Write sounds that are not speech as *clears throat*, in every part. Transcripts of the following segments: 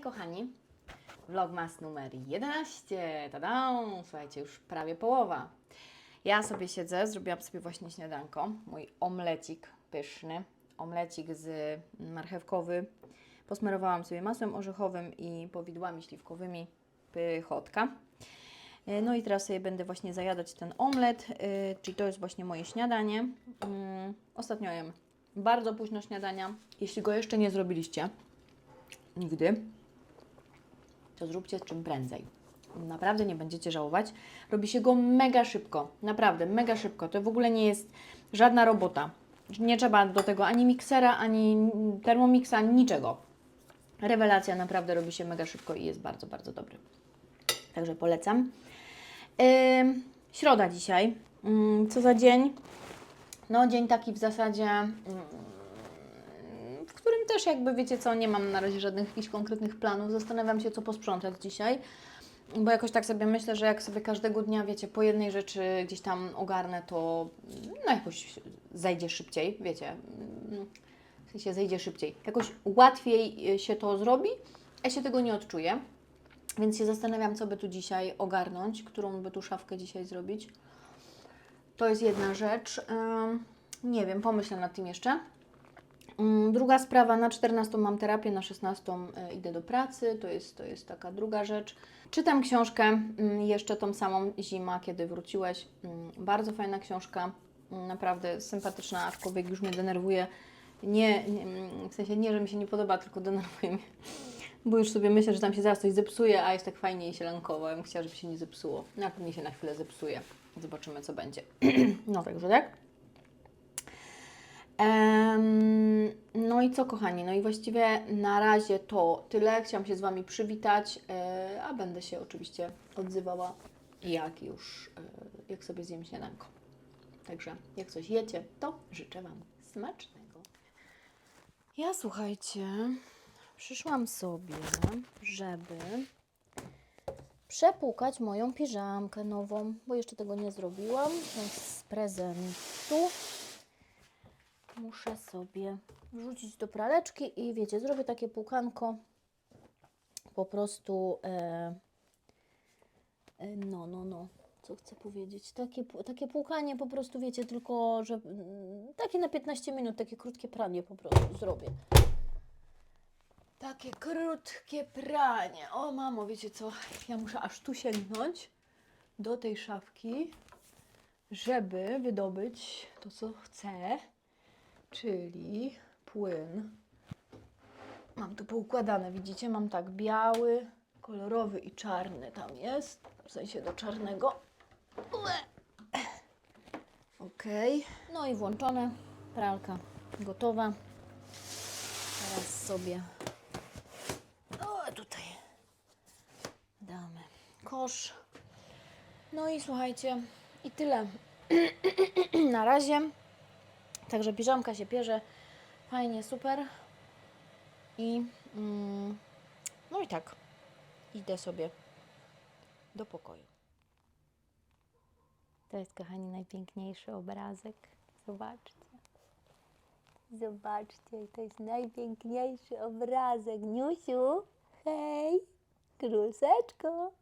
Kochani, vlogmas numer 11, tada! Słuchajcie, już prawie połowa. Ja sobie siedzę, zrobiłam sobie właśnie śniadanko, mój omlecik pyszny, omlecik z marchewkowy. Posmarowałam sobie masłem orzechowym i powidłami śliwkowymi, pychotka. E, No i teraz sobie będę właśnie zajadać ten omlet, yy, czyli to jest właśnie moje śniadanie. Yy, ostatnio jem bardzo późno śniadania. Jeśli go jeszcze nie zrobiliście, nigdy, to zróbcie czym prędzej. Naprawdę nie będziecie żałować. Robi się go mega szybko, naprawdę mega szybko. To w ogóle nie jest żadna robota. Nie trzeba do tego ani miksera, ani termomixa, ani niczego. Rewelacja naprawdę robi się mega szybko i jest bardzo, bardzo dobry. Także polecam. Ym, środa dzisiaj. Ym, co za dzień? No, dzień taki w zasadzie, którym też jakby wiecie co, nie mam na razie żadnych jakichś konkretnych planów. Zastanawiam się, co posprzątać dzisiaj. Bo jakoś tak sobie myślę, że jak sobie każdego dnia, wiecie, po jednej rzeczy gdzieś tam ogarnę, to no jakoś zajdzie szybciej, wiecie. W sensie zejdzie szybciej. Jakoś łatwiej y, się to zrobi, a się tego nie odczuję. Więc się zastanawiam, co by tu dzisiaj ogarnąć, którą by tu szafkę dzisiaj zrobić. To jest jedna rzecz. Nie wiem, pomyślę nad tym jeszcze. Ym, Druga sprawa, na 14 mam terapię, na 16 y, idę do pracy, to jest, to jest taka druga rzecz. Czytam książkę, ym, jeszcze tą samą Zima, kiedy wróciłeś. Ym, Bardzo fajna książka, naprawdę sympatyczna, aczkolwiek już mnie denerwuje. Nie, nie, w sensie nie, że mi się nie podoba, tylko denerwuje mnie. *laughs* Bo już sobie myślę, że tam się zaraz coś zepsuje, a jest tak fajnie i sielankowo. Ja bym chciała, żeby się nie zepsuło. No, a pewnie się na chwilę zepsuje. Zobaczymy, co będzie. *clears throat* no, także tak. No i co, kochani? No i właściwie na razie to tyle. Chciałam się z Wami przywitać, e, a będę się oczywiście odzywała, jak już, e, jak sobie zjem śniadanko. Także jak coś jecie, to życzę Wam smacznego. Ja słuchajcie, przyszłam sobie, żeby przepłukać moją piżamkę nową, bo jeszcze tego nie zrobiłam. Jest z prezentu. Muszę sobie wrzucić do praleczki i wiecie, zrobię takie płukanko po prostu e, e, no, no, no, co chcę powiedzieć, takie, takie płukanie po prostu, wiecie, tylko, że mm, takie na 15 minut, takie krótkie pranie po prostu zrobię. Takie krótkie pranie. O mamo, wiecie co? Ja muszę aż tu sięgnąć do tej szafki, żeby wydobyć to, co chcę, czyli płyn. Mam tu poukładane, widzicie? Mam tak biały, kolorowy i czarny tam jest. W sensie do czarnego. Okej. No i włączone. Pralka gotowa. Teraz sobie o, tutaj damy kosz. No i słuchajcie, i tyle *clears throat* na razie. Także piżamka się pierze. Fajnie, super. I mm, no i tak. Idę sobie do pokoju. To jest, kochani, najpiękniejszy obrazek. Zobaczcie. Zobaczcie, to jest najpiękniejszy obrazek. Niusiu, hej, kruseczko.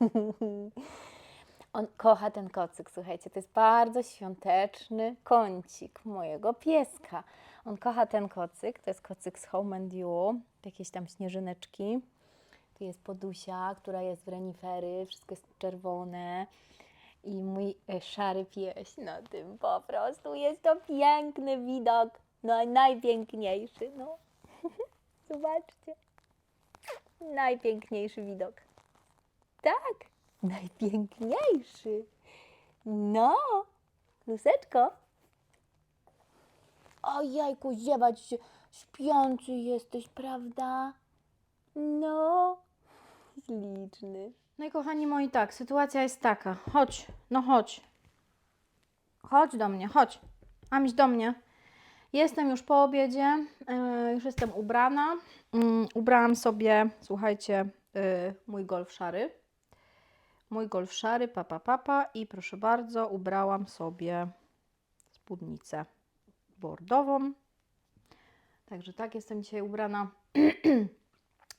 *laughs* On kocha ten kocyk, słuchajcie, to jest bardzo świąteczny kącik mojego pieska. On kocha ten kocyk, to jest kocyk z Home and You, jakieś tam śnieżyneczki. Tu jest podusia, która jest w renifery, wszystko jest czerwone. I mój e, szary pieś na tym po prostu. Jest to piękny widok. No najpiękniejszy, no. *laughs* Zobaczcie. Najpiękniejszy widok. Tak, najpiękniejszy. No, luseczko. O jajku, ziewać się. Śpiący jesteś, prawda? No, śliczny. No i kochani moi, tak, sytuacja jest taka. Chodź, no chodź. Chodź do mnie, chodź. Amiś do mnie. Jestem już po obiedzie, e, już jestem ubrana. Mm, ubrałam sobie, słuchajcie, y, mój golf szary. Mój golf szary, papa, papa i proszę bardzo, ubrałam sobie spódnicę bordową. Także tak, jestem dzisiaj ubrana. *clears throat*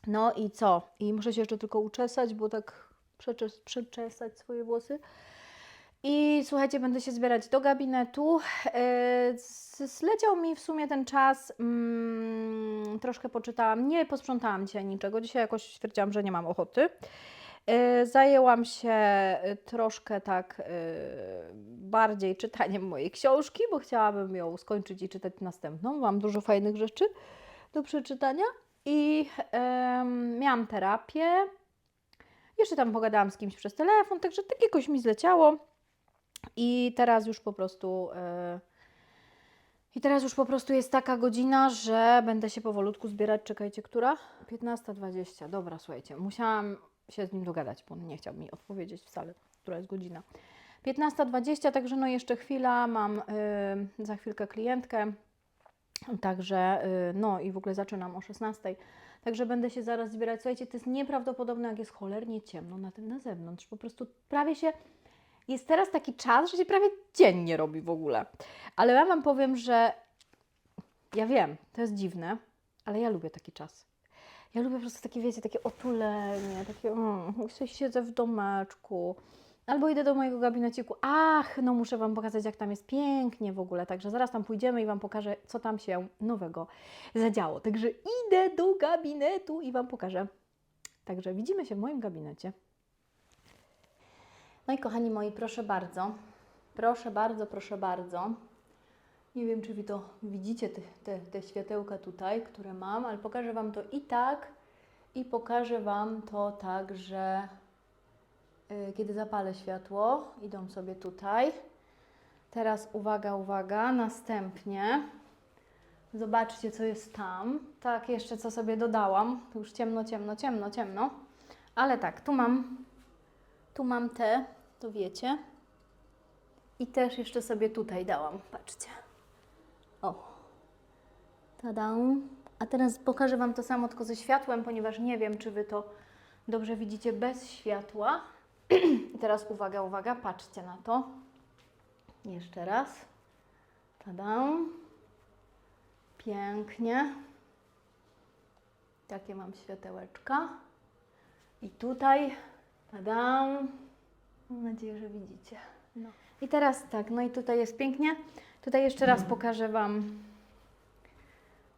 No i co? I muszę się jeszcze tylko uczesać, bo tak przeczes, przeczesać swoje włosy. I słuchajcie, będę się zbierać do gabinetu. Z- Zleciał mi w sumie ten czas. Mm, troszkę poczytałam. Nie posprzątałam dzisiaj niczego. Dzisiaj jakoś stwierdziłam, że nie mam ochoty. Yy, Zajęłam się y, troszkę tak yy, bardziej czytaniem mojej książki, bo chciałabym ją skończyć i czytać następną. Mam dużo fajnych rzeczy do przeczytania. I miałam terapię. Jeszcze tam pogadałam z kimś przez telefon, także tak jakoś mi zleciało. I teraz już po prostu. e, I teraz już po prostu jest taka godzina, że będę się powolutku zbierać. Czekajcie, która? 15.20. Dobra, słuchajcie, musiałam się z nim dogadać, bo on nie chciał mi odpowiedzieć wcale, która jest godzina. 15.20, także no jeszcze chwila, mam y, za chwilkę klientkę, także y, no i w ogóle zaczynam o 16.00. Także będę się zaraz zbierać. Słuchajcie, to jest nieprawdopodobne, jak jest cholernie ciemno na tym na zewnątrz. Po prostu prawie się jest teraz taki czas, że się prawie dzień nie robi w ogóle. Ale ja Wam powiem, że ja wiem, to jest dziwne, ale ja lubię taki czas. Ja lubię po prostu takie, wiecie, takie otulenie, takie, mm, siedzę w domeczku, albo idę do mojego gabineciku. Ach, no muszę Wam pokazać, jak tam jest pięknie w ogóle, także zaraz tam pójdziemy i Wam pokażę, co tam się nowego zadziało. Także idę do gabinetu i Wam pokażę. Także widzimy się w moim gabinecie. No i kochani moi, proszę bardzo, proszę bardzo, proszę bardzo. Nie wiem, czy Wy to widzicie, te, te, te światełka tutaj, które mam, ale pokażę Wam to i tak, i pokażę Wam to tak, że y, kiedy zapalę światło, idą sobie tutaj. Teraz uwaga, uwaga, następnie zobaczcie, co jest tam. Tak, jeszcze co sobie dodałam. Tu już ciemno, ciemno, ciemno, ciemno. Ale tak, tu mam tu mam te, to wiecie. I też jeszcze sobie tutaj dałam, patrzcie. Tada. A teraz pokażę Wam to samo, tylko ze światłem, ponieważ nie wiem, czy Wy to dobrze widzicie bez światła. *clears throat* I teraz uwaga, uwaga, patrzcie na to. Jeszcze raz. Tada. Pięknie. Takie mam światełeczka. I tutaj Tadam. Mam nadzieję, że widzicie. No. I teraz tak, no i tutaj jest pięknie. Tutaj jeszcze raz *clears throat* pokażę Wam,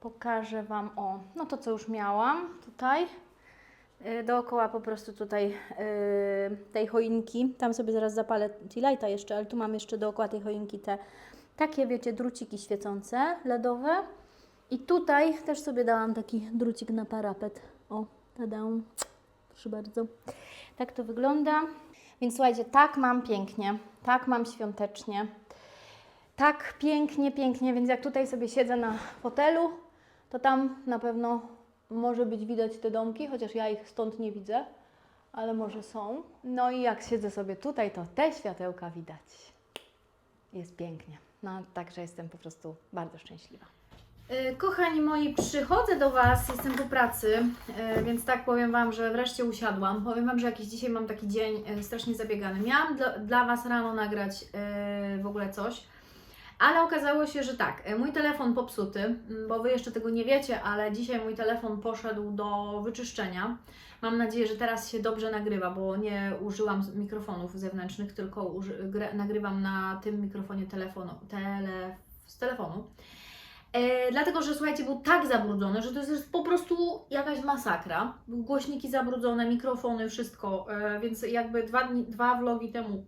pokażę Wam, o, no to co już miałam tutaj. Yy, Dookoła po prostu tutaj yy, tej choinki, tam sobie zaraz zapalę lighta jeszcze, ale tu mam jeszcze dookoła tej choinki te takie, wiecie, druciki świecące, LEDowe. I tutaj też sobie dałam taki drucik na parapet. O, tadam. Proszę bardzo. Tak to wygląda. Więc słuchajcie, tak mam pięknie, tak mam świątecznie, tak pięknie, pięknie, więc jak tutaj sobie siedzę na fotelu, to tam na pewno może być widać te domki, chociaż ja ich stąd nie widzę, ale może są. No i jak siedzę sobie tutaj, to te światełka widać. Jest pięknie. No, także jestem po prostu bardzo szczęśliwa. Y, Kochani moi, przychodzę do Was, jestem po pracy, y, więc tak powiem Wam, że wreszcie usiadłam. Powiem Wam, że jakiś dzisiaj mam taki dzień y, strasznie zabiegany. Miałam dla, dla Was rano nagrać w ogóle coś, ale okazało się, że tak, y, mój telefon popsuty, bo Wy jeszcze tego nie wiecie, ale dzisiaj mój telefon poszedł do wyczyszczenia. Mam nadzieję, że teraz się dobrze nagrywa, bo nie użyłam mikrofonów zewnętrznych, tylko nagrywam na tym mikrofonie telefonu, tele, z telefonu. E, dlatego, że słuchajcie, był tak zabrudzony, że to jest po prostu jakaś masakra. Głośniki zabrudzone, mikrofony, wszystko, e, więc jakby dwa, dni, dwa vlogi temu,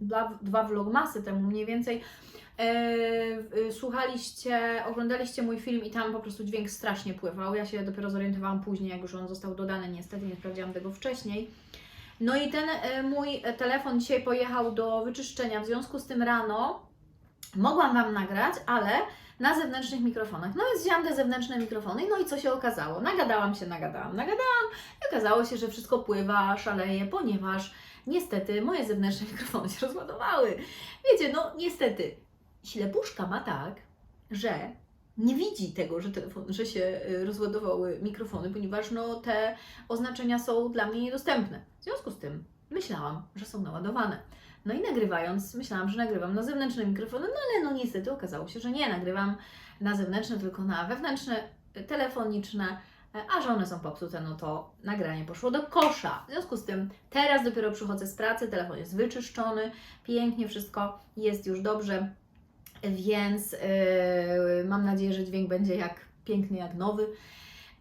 dwa, dwa vlogmasy temu mniej więcej, e, e, słuchaliście, oglądaliście mój film i tam po prostu dźwięk strasznie pływał. Ja się dopiero zorientowałam później, jak już on został dodany, niestety nie sprawdziłam tego wcześniej. No i ten e, mój telefon dzisiaj pojechał do wyczyszczenia, w związku z tym rano mogłam Wam nagrać, ale na zewnętrznych mikrofonach. No więc wzięłam te zewnętrzne mikrofony, no i co się okazało? Nagadałam się, nagadałam, nagadałam i okazało się, że wszystko pływa, szaleje, ponieważ niestety moje zewnętrzne *laughs* mikrofony się rozładowały. Wiecie, no niestety, ślepuszka ma tak, że nie widzi tego, że, telefon, że się y, rozładowały mikrofony, ponieważ no, te oznaczenia są dla mnie niedostępne. W związku z tym myślałam, że są naładowane. No i nagrywając, myślałam, że nagrywam na zewnętrzne mikrofony, no ale no niestety okazało się, że nie nagrywam na zewnętrzne, tylko na wewnętrzne, y, telefoniczne, e, a że one są popsute, no to nagranie poszło do kosza. W związku z tym teraz dopiero przychodzę z pracy, telefon jest wyczyszczony, pięknie wszystko jest już dobrze, więc yy, mam nadzieję, że dźwięk będzie jak piękny, jak nowy.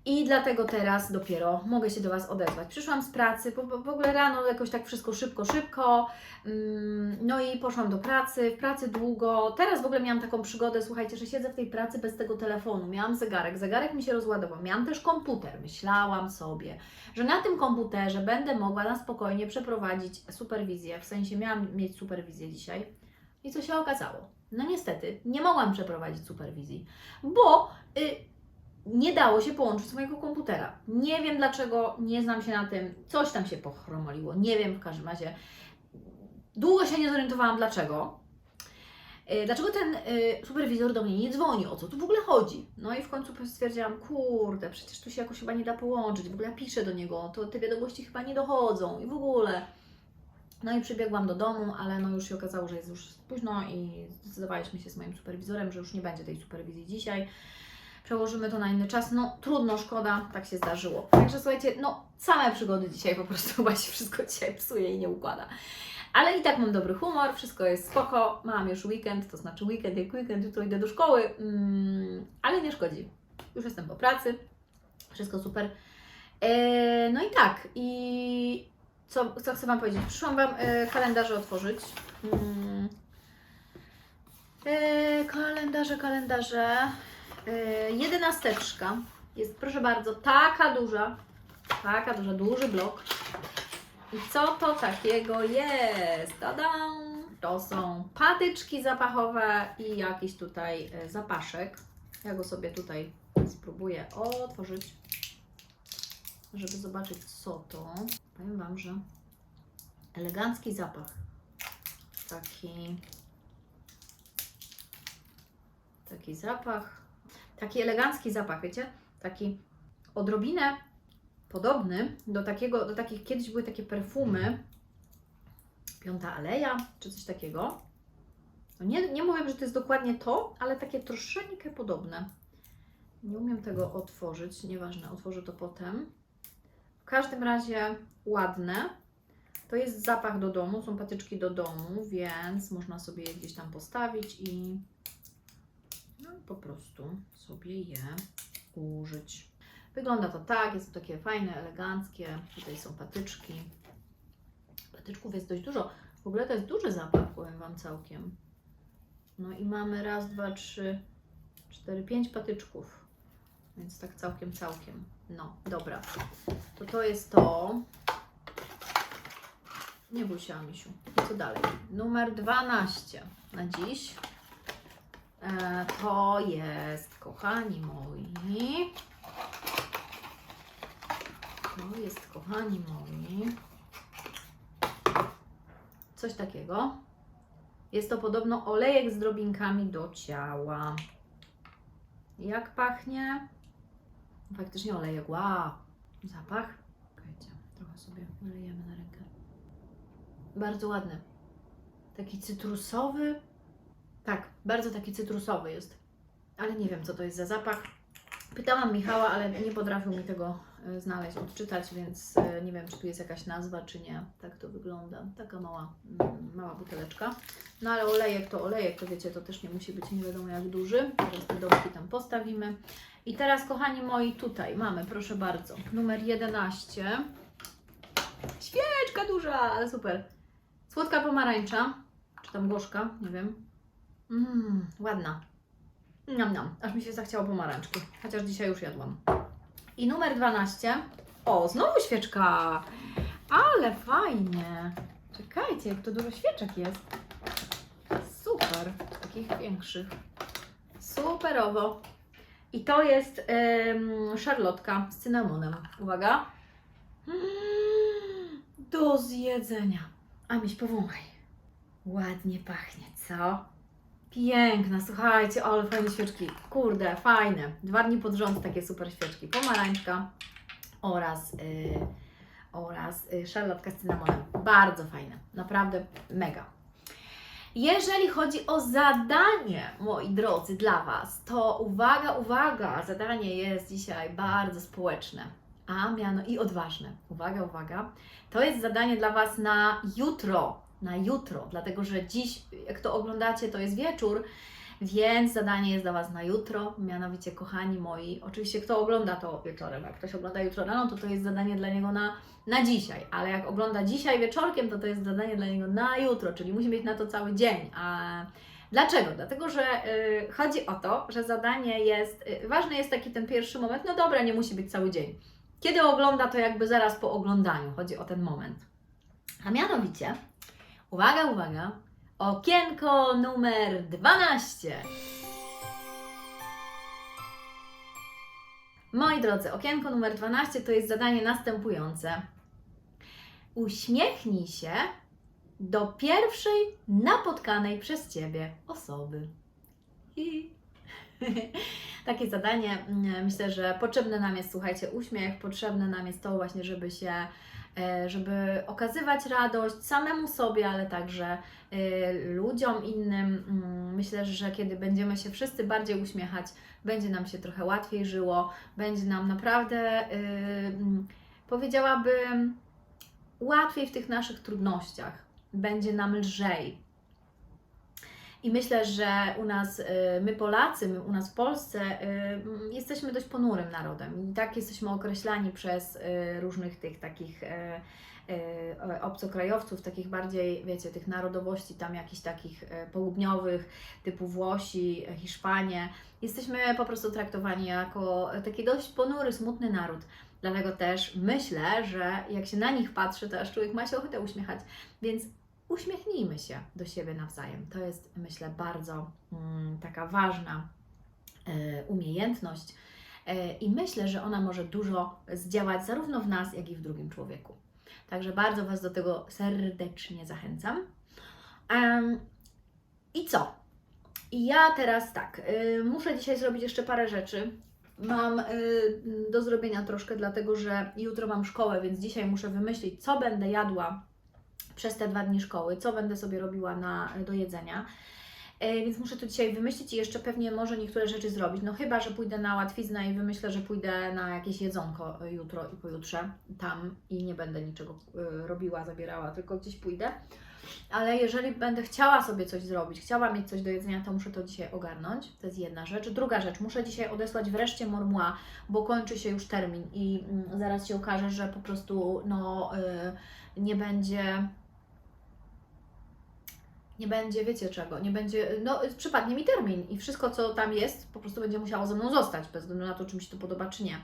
I dlatego teraz dopiero mogę się do Was odezwać. Przyszłam z pracy, bo, w ogóle rano jakoś tak wszystko szybko, szybko. Mm, No i poszłam do pracy, w pracy długo. Teraz w ogóle miałam taką przygodę, słuchajcie, że siedzę w tej pracy bez tego telefonu. Miałam zegarek, zegarek mi się rozładował. Miałam też komputer. Myślałam sobie, że na tym komputerze będę mogła na spokojnie przeprowadzić superwizję. W sensie miałam mieć superwizję dzisiaj. I co się okazało? No niestety, nie mogłam przeprowadzić superwizji, bo y, nie dało się połączyć mojego komputera. Nie wiem dlaczego, nie znam się na tym, coś tam się pochromoliło, nie wiem w każdym razie. Długo się nie zorientowałam dlaczego. Y, Dlaczego ten y, superwizor do mnie nie dzwoni? O co tu w ogóle chodzi? No i w końcu stwierdziłam, kurde, przecież tu się jakoś chyba nie da połączyć. W ogóle piszę do niego, to te wiadomości chyba nie dochodzą i w ogóle. No i przybiegłam do domu, ale no już się okazało, że jest już późno i zdecydowaliśmy się z moim superwizorem, że już nie będzie tej superwizji dzisiaj. Przełożymy to na inny czas. No trudno, szkoda, tak się zdarzyło. Także słuchajcie, no same przygody dzisiaj po prostu chyba się wszystko dzisiaj psuje i nie układa. Ale i tak mam dobry humor, wszystko jest spoko, mam już weekend, to znaczy weekend jak weekend, jutro idę do szkoły, mm, ale nie szkodzi. Już jestem po pracy, wszystko super. E, no i tak, i co, co chcę Wam powiedzieć? Przyszłam Wam e, kalendarze otworzyć. Mm. E, kalendarze, kalendarze. E, jedenasteczka jest, proszę bardzo, taka duża, taka duża, duży blok. I co to takiego jest? Tadam! To są patyczki zapachowe i jakiś tutaj e, zapaszek. Ja go sobie tutaj spróbuję otworzyć, żeby zobaczyć co to. Powiem Wam, że elegancki zapach. Taki, taki zapach, taki elegancki zapach, wiecie? Taki odrobinę podobny do takiego, do takich, kiedyś były takie perfumy, Piąta Aleja, czy coś takiego. No nie, nie mówię, że to jest dokładnie to, ale takie troszeczkę podobne. Nie umiem tego otworzyć, nieważne, otworzę to potem. W każdym razie ładne. To jest zapach do domu, są patyczki do domu, więc można sobie je gdzieś tam postawić i no, po prostu sobie je użyć. Wygląda to tak, jest to takie fajne, eleganckie. Tutaj są patyczki. Patyczków jest dość dużo. W ogóle to jest duży zapach, powiem Wam całkiem. No i mamy raz, dwa, trzy, cztery, pięć patyczków. Więc tak całkiem, całkiem. No, dobra. To to jest to. Nie bój się, Amisiu. I co dalej? Numer 12 na dziś. E, to jest, kochani moi, to jest, kochani moi, coś takiego. Jest to podobno olejek z drobinkami do ciała. Jak pachnie? Faktycznie olejek, wow. Zapach? Czekajcie, trochę sobie wylejemy na rękę. Bardzo ładny. Taki cytrusowy. Tak, bardzo taki cytrusowy jest. Ale nie wiem, co to jest za zapach. Pytałam Michała, ale nie potrafił mi tego e, znaleźć, odczytać, więc e, nie wiem, czy tu jest jakaś nazwa, czy nie. Tak to wygląda. Taka mała, mm, mała buteleczka. No ale olejek to olejek, to wiecie, to też nie musi być nie wiadomo jak duży. Teraz te domki tam postawimy. I teraz, kochani moi, tutaj mamy, proszę bardzo, numer 11. Świeczka duża, ale super. Słodka pomarańcza, czy tam gorzka, nie wiem. Mmm, ładna. Niam, niam. Aż mi się zachciało pomarańczki. Chociaż dzisiaj już jadłam. I numer 12. O, znowu świeczka. Ale fajnie. Czekajcie, jak to dużo świeczek jest. Super. Takich większych. Superowo. I to jest ym, szarlotka z cynamonem. Uwaga. Mm, do zjedzenia. A miś powąchaj. Ładnie pachnie, co? Piękna, słuchajcie, ale fajne świeczki. Kurde, fajne. Dwa dni pod rząd takie super świeczki. Pomarańczka oraz, yy, oraz yy, szarlotka z cynamonem. Bardzo fajne. Naprawdę mega. Jeżeli chodzi o zadanie, moi drodzy, dla Was, to uwaga, uwaga, zadanie jest dzisiaj bardzo społeczne, a miano i odważne. Uwaga, uwaga, to jest zadanie dla Was na jutro, na jutro, dlatego że dziś, jak to oglądacie, to jest wieczór, więc zadanie jest dla Was na jutro, mianowicie, kochani moi, oczywiście kto ogląda to wieczorem, jak ktoś ogląda jutro rano, to to jest zadanie dla niego na, na dzisiaj, ale jak ogląda dzisiaj wieczorkiem, to to jest zadanie dla niego na jutro, czyli musi mieć na to cały dzień. A dlaczego? Dlatego, że y, chodzi o to, że zadanie jest, y, ważny jest taki ten pierwszy moment, no dobra, nie musi być cały dzień. Kiedy ogląda, to jakby zaraz po oglądaniu, chodzi o ten moment. A mianowicie, uwaga, uwaga, Okienko numer 12. Moi drodzy, okienko numer 12 to jest zadanie następujące. Uśmiechnij się do pierwszej napotkanej przez Ciebie osoby. I *laughs* takie zadanie, mm, myślę, że potrzebne nam jest, słuchajcie, uśmiech, potrzebne nam jest to właśnie, żeby się, żeby okazywać radość samemu sobie, ale także y, ludziom innym. Mm, Myślę, że kiedy będziemy się wszyscy bardziej uśmiechać, będzie nam się trochę łatwiej żyło, będzie nam naprawdę, y, mm, powiedziałabym, łatwiej w tych naszych trudnościach, będzie nam lżej. I myślę, że u nas, y, my Polacy, my u nas w Polsce, y, jesteśmy dość ponurym narodem i tak jesteśmy określani przez y, różnych tych takich obcokrajowców, takich bardziej, wiecie, tych narodowości tam jakichś takich południowych, typu Włosi, Hiszpanie. Jesteśmy po prostu traktowani jako taki dość ponury, smutny naród. Dlatego też myślę, że jak się na nich patrzy, to aż człowiek ma się ochotę uśmiechać. Więc uśmiechnijmy się do siebie nawzajem. To jest, myślę, bardzo mm, taka ważna e, umiejętność e, i myślę, że ona może dużo zdziałać zarówno w nas, jak i w drugim człowieku. Także bardzo Was do tego serdecznie zachęcam. Em, I co? I ja teraz tak, y, muszę dzisiaj zrobić jeszcze parę rzeczy. Mam y, do zrobienia troszkę, dlatego że jutro mam szkołę, więc dzisiaj muszę wymyślić, co będę jadła przez te dwa dni szkoły, co będę sobie robiła na, do jedzenia. E, Więc muszę to dzisiaj wymyślić i jeszcze pewnie może niektóre rzeczy zrobić. No chyba, że pójdę na łatwiznę i wymyślę, że pójdę na jakieś jedzonko jutro i pojutrze tam i nie będę niczego y, robiła, zabierała, tylko gdzieś pójdę. Ale jeżeli będę chciała sobie coś zrobić, chciała mieć coś do jedzenia, to muszę to dzisiaj ogarnąć. To jest jedna rzecz. Druga rzecz, muszę dzisiaj odesłać wreszcie Mormua, bo kończy się już termin i mm, zaraz się okaże, że po prostu no, nie będzie nie będzie, wiecie czego, nie będzie, no przypadnie mi termin i wszystko, co tam jest, po prostu będzie musiało ze mną zostać, bez względu na to, czy mi się to podoba, czy nie.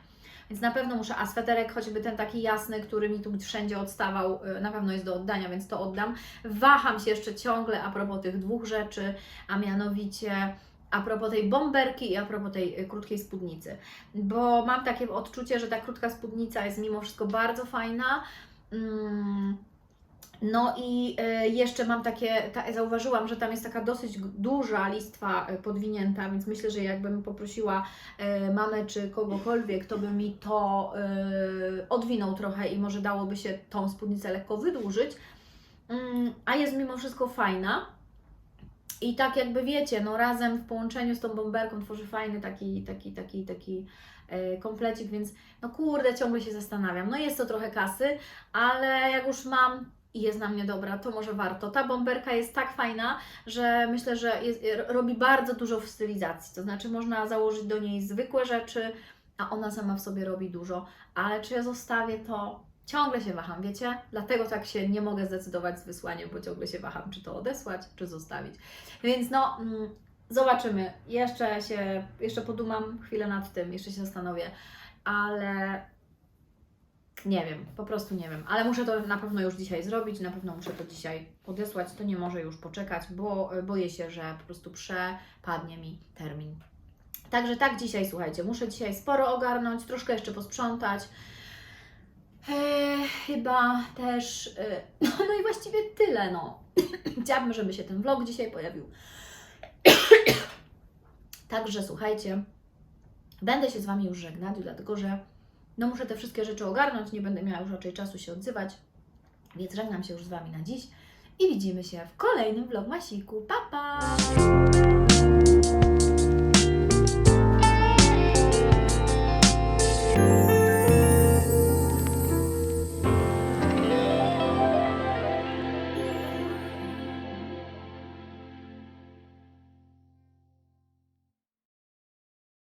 Więc na pewno muszę, a sweterek choćby ten taki jasny, który mi tu wszędzie odstawał, y, na pewno jest do oddania, więc to oddam. Waham się jeszcze ciągle a propos tych dwóch rzeczy, a mianowicie a propos tej bomberki i a propos tej y, krótkiej spódnicy. Bo mam takie odczucie, że ta krótka spódnica jest mimo wszystko bardzo fajna. Mm, no i e, jeszcze mam takie, ta, zauważyłam, że tam jest taka dosyć duża listwa e, podwinięta, więc myślę, że jakbym poprosiła e, mamę czy kogokolwiek, to by mi to odwinął trochę i może dałoby się tą spódnicę lekko wydłużyć. Mm, a jest mimo wszystko fajna. I tak jakby wiecie, no razem w połączeniu z tą bomberką tworzy fajny taki, taki, taki, taki komplecik, więc no kurde, ciągle się zastanawiam. No jest to trochę kasy, ale jak już mam i jest na mnie dobra, to może warto. Ta bomberka jest tak fajna, że myślę, że jest, robi bardzo dużo w stylizacji. To znaczy, można założyć do niej zwykłe rzeczy, a ona sama w sobie robi dużo. Ale czy ja zostawię to? Ciągle się waham, wiecie? Dlatego tak się nie mogę zdecydować z wysłaniem, bo ciągle się waham, czy to odesłać, czy zostawić. Więc no, mm, zobaczymy. Jeszcze się, jeszcze podumam chwilę nad tym, jeszcze się zastanowię, ale nie wiem, po prostu nie wiem, ale muszę to na pewno już dzisiaj zrobić, na pewno muszę to dzisiaj odesłać, to nie może już poczekać, bo e, boję się, że po prostu przepadnie mi termin. Także tak dzisiaj, słuchajcie, muszę dzisiaj sporo ogarnąć, troszkę jeszcze posprzątać. Eee, chyba też, e, no, *laughs* no i właściwie tyle, no. *clears throat* Chciałabym, żeby się ten vlog dzisiaj pojawił. *clears throat* Także słuchajcie, będę się z Wami już żegnać, dlatego że no muszę te wszystkie rzeczy ogarnąć, nie będę miała już raczej czasu się odzywać, więc żegnam się już z Wami na dziś i widzimy się w kolejnym vlogmasiku. Pa, pa!